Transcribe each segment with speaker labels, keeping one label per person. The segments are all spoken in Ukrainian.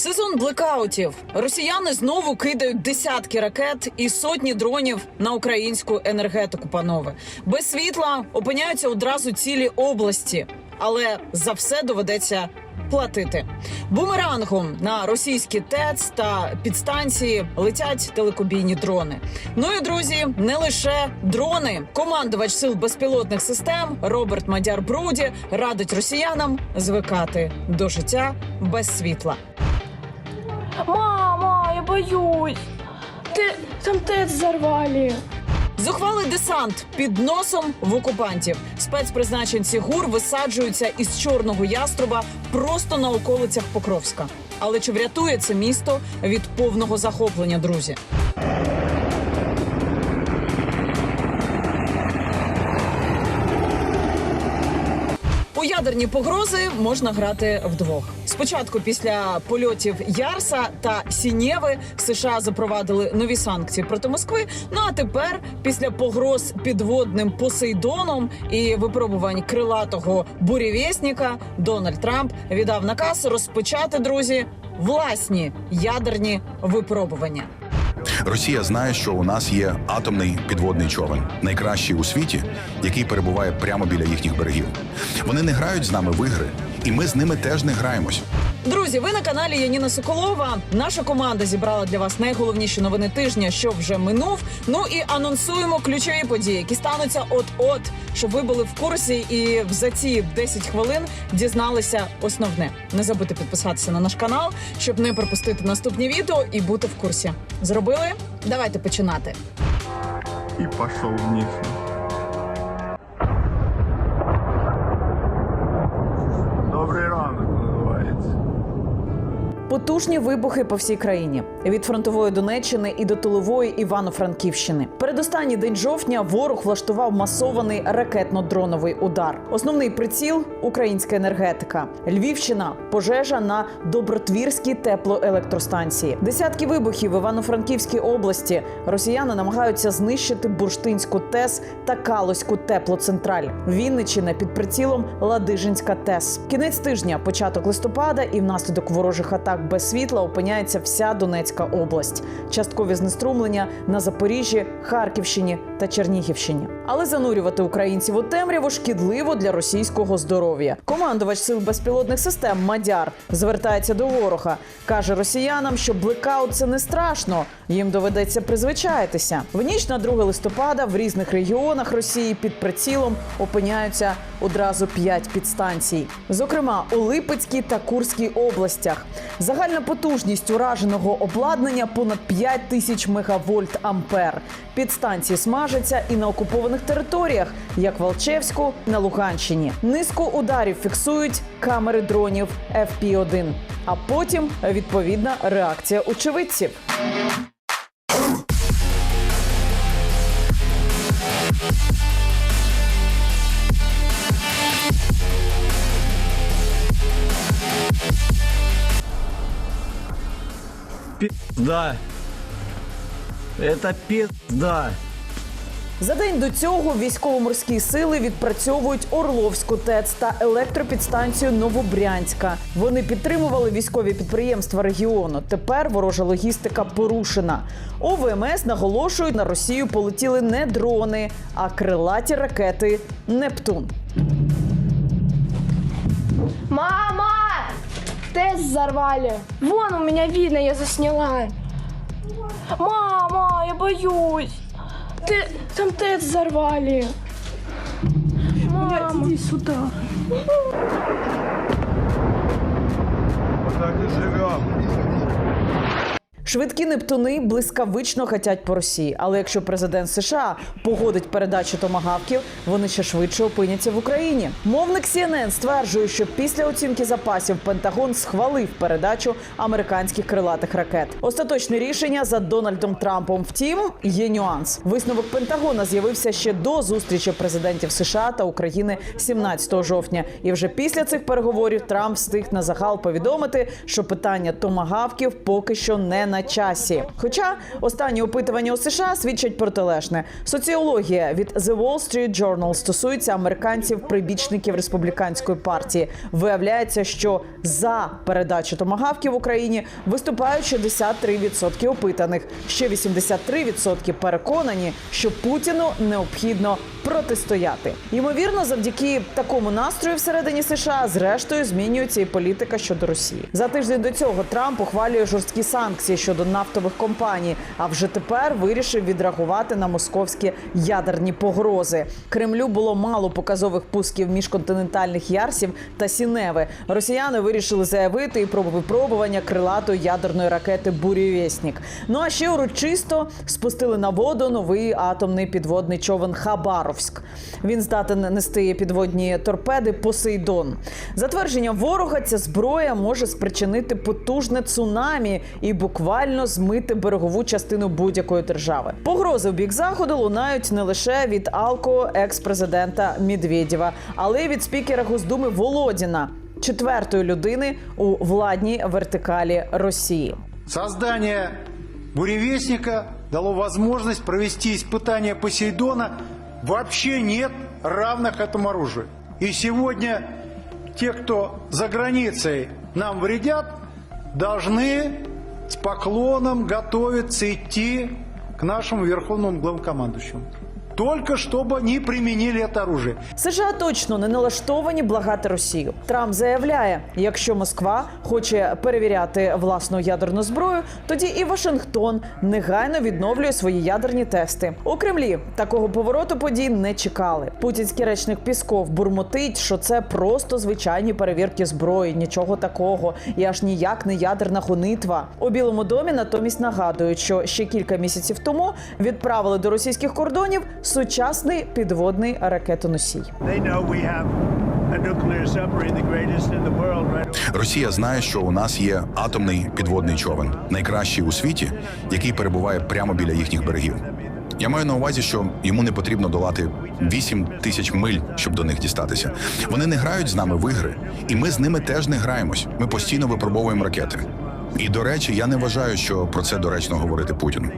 Speaker 1: Сезон блекаутів. Росіяни знову кидають десятки ракет і сотні дронів на українську енергетику. Панове без світла опиняються одразу цілі області, але за все доведеться. Платити бумерангом на російські ТЕЦ та підстанції летять телекобійні дрони. Ну і друзі, не лише дрони. Командувач сил безпілотних систем Роберт Мадяр Бруді радить росіянам звикати до життя без світла.
Speaker 2: Мама, я боюсь. Ты, там ТЭЦ взорвали.
Speaker 1: Зухвалий десант під носом в окупантів. Спецпризначенці ГУР висаджуються із чорного яструба просто на околицях Покровська. Але чи врятує це місто від повного захоплення, друзі? У ядерні погрози можна грати вдвох. Спочатку після польотів Ярса та Сінєви США запровадили нові санкції проти Москви. Ну а тепер, після погроз підводним Посейдоном і випробувань крилатого бурєвєсника, Дональд Трамп віддав наказ розпочати друзі власні ядерні випробування.
Speaker 3: Росія знає, що у нас є атомний підводний човен, найкращий у світі, який перебуває прямо біля їхніх берегів. Вони не грають з нами в ігри, і ми з ними теж не граємось.
Speaker 1: Друзі, ви на каналі Яніна Соколова. Наша команда зібрала для вас найголовніші новини тижня, що вже минув. Ну і анонсуємо ключові події, які стануться от-от, щоб ви були в курсі і за ці 10 хвилин дізналися основне. Не забудьте підписатися на наш канал, щоб не пропустити наступні відео і бути в курсі. Зробили? Давайте починати.
Speaker 4: и пошел вниз.
Speaker 1: Потужні вибухи по всій країні від фронтової Донеччини і до тилової Івано-Франківщини. Передостанній день жовтня ворог влаштував масований ракетно-дроновий удар. Основний приціл українська енергетика. Львівщина пожежа на Добротвірській теплоелектростанції. Десятки вибухів в Івано-Франківській області. Росіяни намагаються знищити Бурштинську ТЕС та Калоську теплоцентраль. Вінниччина під прицілом Ладижинська ТЕС. Кінець тижня, початок листопада, і внаслідок ворожих атак без світла опиняється вся Донецька область. Часткові знеструмлення на Запоріжжі, Харківщині та Чернігівщині. Але занурювати українців у темряву шкідливо для російського здоров'я. Командувач сил безпілотних систем Мадяр звертається до ворога. каже росіянам, що блекаут це не страшно. Їм доведеться призвичаїтися. В ніч на 2 листопада в різних регіонах Росії під прицілом опиняються одразу п'ять підстанцій, зокрема у Липецькій та Курській областях. Загальна потужність ураженого обладнання понад 5 тисяч мегавольт ампер. Підстанції смажаться і на окупованих територіях, як в Алчевську на Луганщині. Низку ударів фіксують камери дронів FP-1. А потім відповідна реакція очевидців.
Speaker 5: Пизда. Это пизда.
Speaker 1: За день до цього військово-морські сили відпрацьовують Орловську ТЕЦ та електропідстанцію Новобрянська. Вони підтримували військові підприємства регіону. Тепер ворожа логістика порушена. ОВМС наголошують, на Росію полетіли не дрони, а крилаті ракети Нептун.
Speaker 2: Мама! ТЭЦ взорвали. Вон у меня видно, я засняла. Мама, я боюсь. Ты, там ТЭЦ взорвали. Мама. Иди сюда.
Speaker 4: Вот так и живем.
Speaker 1: Швидкі нептуни блискавично гатять по Росії. Але якщо президент США погодить передачу томагавків, вони ще швидше опиняться в Україні. Мовник CNN стверджує, що після оцінки запасів Пентагон схвалив передачу американських крилатих ракет. Остаточне рішення за Дональдом Трампом. Втім, є нюанс. Висновок Пентагона з'явився ще до зустрічі президентів США та України 17 жовтня. І вже після цих переговорів Трамп встиг на загал повідомити, що питання томагавків поки що не на часі. Хоча останні опитування у США свідчать протилежне. Соціологія від The Wall Street Journal стосується американців прибічників республіканської партії. Виявляється, що за передачу томагавків в Україні виступають 63% опитаних. Ще 83% переконані, що Путіну необхідно протистояти. Ймовірно, завдяки такому настрою всередині США зрештою змінюється і політика щодо Росії. За тиждень до цього Трамп ухвалює жорсткі санкції щодо нафтових компаній, а вже тепер вирішив відреагувати на московські ядерні погрози. Кремлю було мало показових пусків міжконтинентальних ярсів та сіневи. Росіяни вирішили заявити і про випробування крилатої ядерної ракети Бурєвєснік. Ну а ще урочисто спустили на воду новий атомний підводний човен Хабаровськ. Він здатен нести підводні торпеди Посейдон. За твердженням ворога, ця зброя може спричинити потужне цунамі і буквально змити берегову частину будь-якої держави. Погрози в бік заходу лунають не лише від алко екс-президента Медведєва, але й від спікера Госдуми Володіна, четвертої людини у владній вертикалі Росії.
Speaker 6: Создание буревестника дало возможность провести испытания Посейдона. Вообще нет равных этому оружию. И сегодня те, кто за границей нам вредят, должны с поклоном готовится идти к нашему верховному главнокомандующему. Только чтобы не применили это оружие.
Speaker 1: США точно не налаштовані благати Росію. Трамп заявляє, якщо Москва хоче перевіряти власну ядерну зброю, тоді і Вашингтон негайно відновлює свої ядерні тести. У Кремлі такого повороту подій не чекали. Путінський речник Пісков бурмотить, що це просто звичайні перевірки зброї, нічого такого, і аж ніяк не ядерна гонитва. У Білому домі натомість нагадують, що ще кілька місяців тому відправили до російських кордонів сучасний підводний ракетоносій.
Speaker 3: Росія знає, що у нас є атомний підводний човен, найкращий у світі, який перебуває прямо біля їхніх берегів. Я маю на увазі, що йому не потрібно долати 8 тисяч миль, щоб до них дістатися. Вони не грають з нами в ігри, і ми з ними теж не граємось. Ми постійно випробовуємо ракети. І до речі, я не вважаю, що про це доречно говорити Путіну.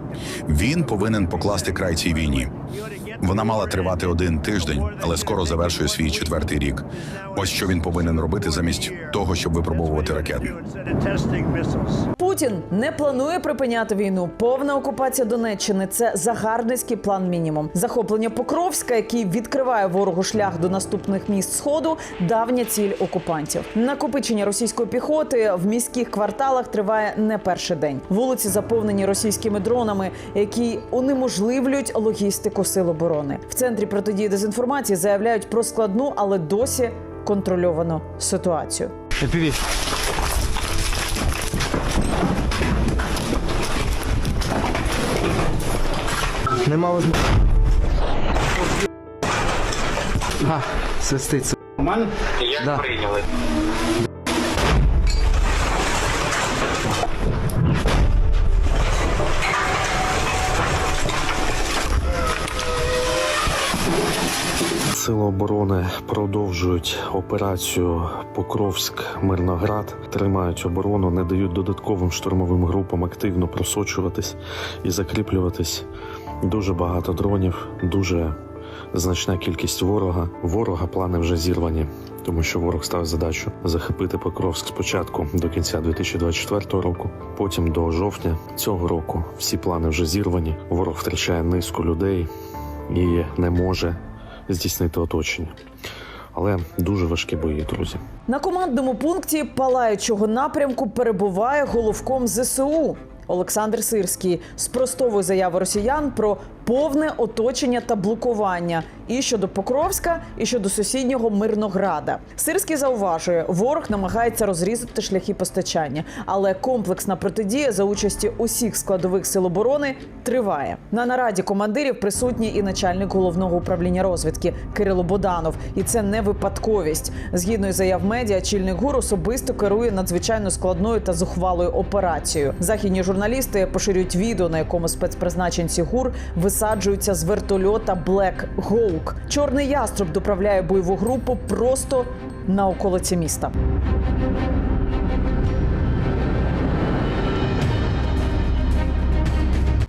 Speaker 3: Він повинен покласти край цій війні. Вона мала тривати один тиждень, але скоро завершує свій четвертий рік. Ось що він повинен робити замість того, щоб випробовувати ракети.
Speaker 1: Путін не планує припиняти війну. Повна окупація Донеччини це загарбницький план мінімум. Захоплення Покровська, який відкриває ворогу шлях до наступних міст сходу, давня ціль окупантів. Накопичення російської піхоти в міських кварталах триває не перший день. Вулиці заповнені російськими дронами, які унеможливлюють логістику сил оборони. В центрі протидії дезінформації заявляють про складну, але досі контрольовану ситуацію.
Speaker 7: Нема возможності. А, свистить. Нормально? Як да. прийняли?
Speaker 8: Сили оборони продовжують операцію Покровськ-Мирноград, тримають оборону, не дають додатковим штурмовим групам активно просочуватись і закріплюватись. Дуже багато дронів, дуже значна кількість ворога. Ворога плани вже зірвані, тому що ворог став задачу захопити Покровськ спочатку до кінця 2024 року, потім до жовтня цього року. Всі плани вже зірвані. Ворог втрачає низку людей і не може здійснити оточення. Але дуже важкі бої, друзі.
Speaker 1: На командному пункті палаючого напрямку перебуває головком ЗСУ. Олександр Сирський спростовує заяву росіян про повне оточення та блокування і щодо Покровська, і щодо сусіднього Мирнограда. Сирський зауважує, ворог намагається розрізати шляхи постачання, але комплексна протидія за участі усіх складових сил оборони триває. На нараді командирів присутній і начальник головного управління розвідки Кирило Боданов. І це не випадковість. Згідно із заяв медіа, чільник ГУР особисто керує надзвичайно складною та зухвалою операцією. Західні журналісти поширюють відео, на якому спецпризначенці ГУР висаджуються з вертольота Black Hawk. Чорний яструб доправляє бойову групу просто на околиці міста.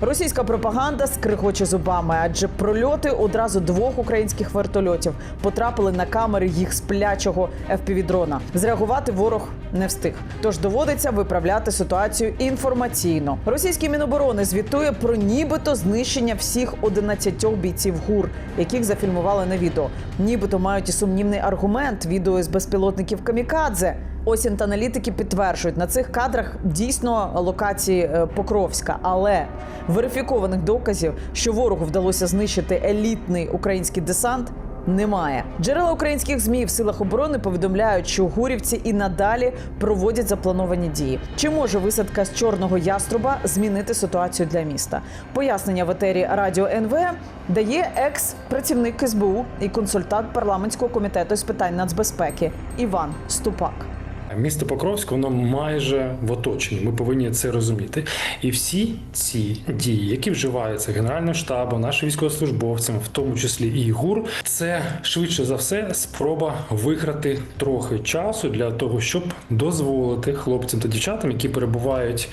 Speaker 1: Російська пропаганда скригоче зубами, адже прольоти одразу двох українських вертольотів потрапили на камери їх сплячого FPV-дрона. Зреагувати ворог не встиг. Тож доводиться виправляти ситуацію інформаційно. Російський міноборони звітує про нібито знищення всіх 11 бійців ГУР, яких зафільмували на відео. Нібито мають і сумнівний аргумент відео з безпілотників Камікадзе. Ось інтаналітики підтверджують, на цих кадрах дійсно локації е, Покровська, але верифікованих доказів, що ворогу вдалося знищити елітний український десант. Немає джерела українських змі в силах оборони повідомляють, що гурівці і надалі проводять заплановані дії. Чи може висадка з чорного яструба змінити ситуацію для міста? Пояснення в етері радіо НВ дає екс-працівник СБУ і консультант парламентського комітету з питань нацбезпеки Іван Ступак.
Speaker 9: Місто Покровськ, воно майже в оточенні. Ми повинні це розуміти. І всі ці дії, які вживаються Генеральним штабом, нашим військовослужбовцям, в тому числі і ГУР, це швидше за все спроба виграти трохи часу для того, щоб дозволити хлопцям та дівчатам, які перебувають.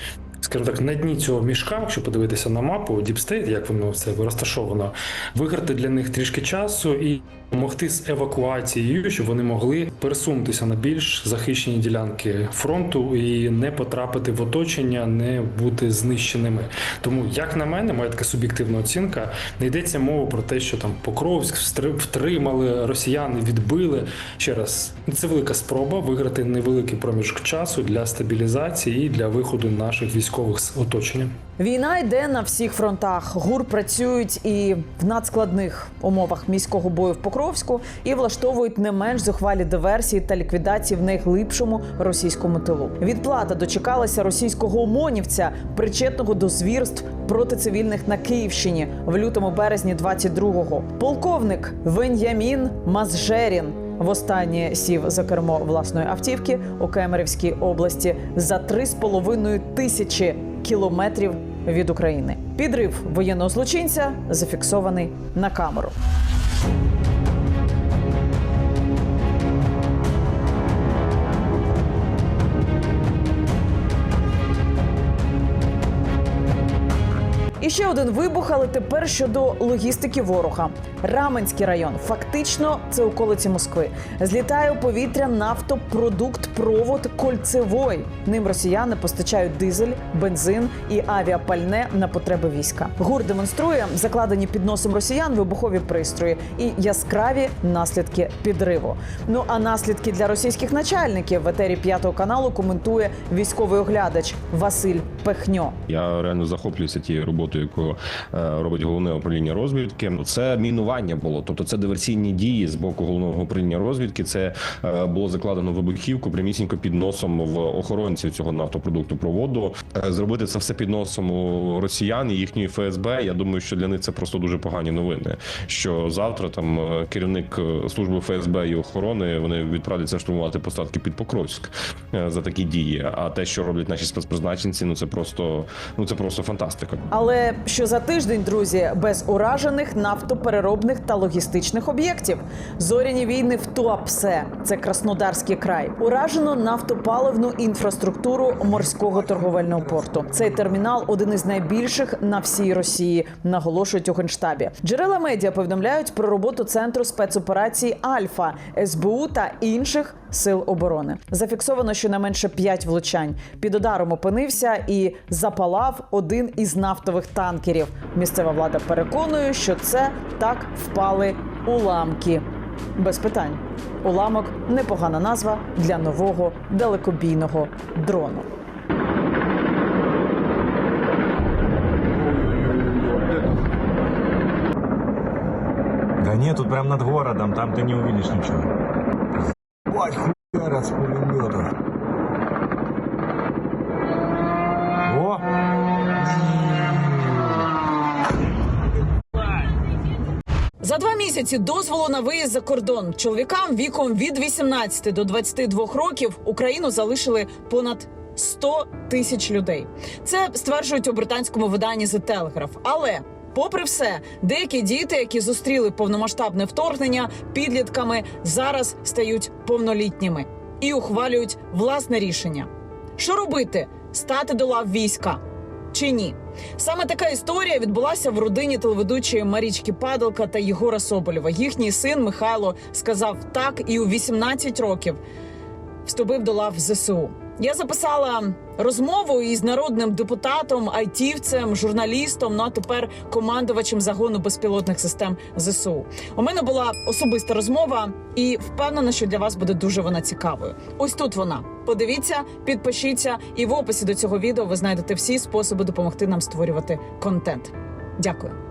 Speaker 9: Скажімо так, на дні цього мішка, якщо подивитися на мапу Діпстейт, як воно все розташовано, виграти для них трішки часу і допомогти з евакуацією, щоб вони могли пересунутися на більш захищені ділянки фронту і не потрапити в оточення, не бути знищеними. Тому, як на мене, моя така суб'єктивна оцінка, не йдеться мова про те, що там Покровськ втримали, росіяни відбили. Ще раз, це велика спроба виграти невеликий проміжок часу для стабілізації і для виходу наших військових з оточення.
Speaker 1: Війна йде на всіх фронтах. ГУР працюють і в надскладних умовах міського бою в Покровську і влаштовують не менш зухвалі диверсії та ліквідації в найглибшому російському тилу. Відплата дочекалася російського ОМОНівця, причетного до звірств проти цивільних на Київщині в лютому березні 22-го. Полковник Вен'ямін Мазжерін. Востаннє сів за кермо власної автівки у Кемерівській області за 3,5 тисячі кілометрів від України. Підрив воєнного злочинця зафіксований на камеру. Ще один вибух, але тепер щодо логістики ворога. Раменський район, фактично, це околиці Москви. Злітає у повітря нафтопродукт провод кольцевой. Ним росіяни постачають дизель, бензин і авіапальне на потреби війська. ГУР демонструє закладені під носом росіян вибухові пристрої і яскраві наслідки підриву. Ну а наслідки для російських начальників в етері п'ятого каналу коментує військовий оглядач Василь Пехньо.
Speaker 10: Я реально захоплююся тією роботою, яку е, робить головне управління розвідки. Це мінування було, тобто це диверсійні дії з боку головного управління розвідки. Це е, було закладено вибухівку прямісінько під носом в охоронців цього нафтопродукту проводу. Е, Зробити це все під носом у росіян і їхньої ФСБ. Я думаю, що для них це просто дуже погані новини. Що завтра там керівник служби ФСБ і охорони вони відправляться штурмувати посадки під Покровськ за такі дії. А те, що роблять наші спецпризначенці, ну це просто ну це просто фантастика.
Speaker 1: Але що за тиждень, друзі, без уражених нафтопереробних та логістичних об'єктів. Зоряні війни в Туапсе, це Краснодарський край. Уражено нафтопаливну інфраструктуру морського торговельного порту. Цей термінал один із найбільших на всій Росії, наголошують у генштабі. Джерела медіа повідомляють про роботу центру спецоперацій Альфа, СБУ та інших сил оборони. Зафіксовано щонайменше п'ять влучань. Під ударом опинився і запалав один із нафтових танкерів. Місцева влада переконує, що це так впали уламки. Без питань. Уламок непогана назва для нового далекобійного дрону.
Speaker 11: Да нет, тут прям над городом, там ты не увидишь ничего. Ебать, хуярят с пулемета. О!
Speaker 1: За два місяці дозволу на виїзд за кордон чоловікам віком від 18 до 22 років Україну залишили понад 100 тисяч людей. Це стверджують у британському виданні The Telegraph. Але Попри все, деякі діти, які зустріли повномасштабне вторгнення підлітками, зараз стають повнолітніми і ухвалюють власне рішення. Що робити? Стати до лав війська. чи ні? Саме така історія відбулася в родині телеведучої Марічки Падалка та Єгора Соболєва. Їхній син Михайло сказав так і у 18 років вступив до лав ЗСУ. Я записала розмову із народним депутатом, айтівцем, журналістом, ну а тепер командувачем загону безпілотних систем ЗСУ. У мене була особиста розмова, і впевнена, що для вас буде дуже вона цікавою. Ось тут вона. Подивіться, підпишіться, і в описі до цього відео ви знайдете всі способи допомогти нам створювати контент. Дякую.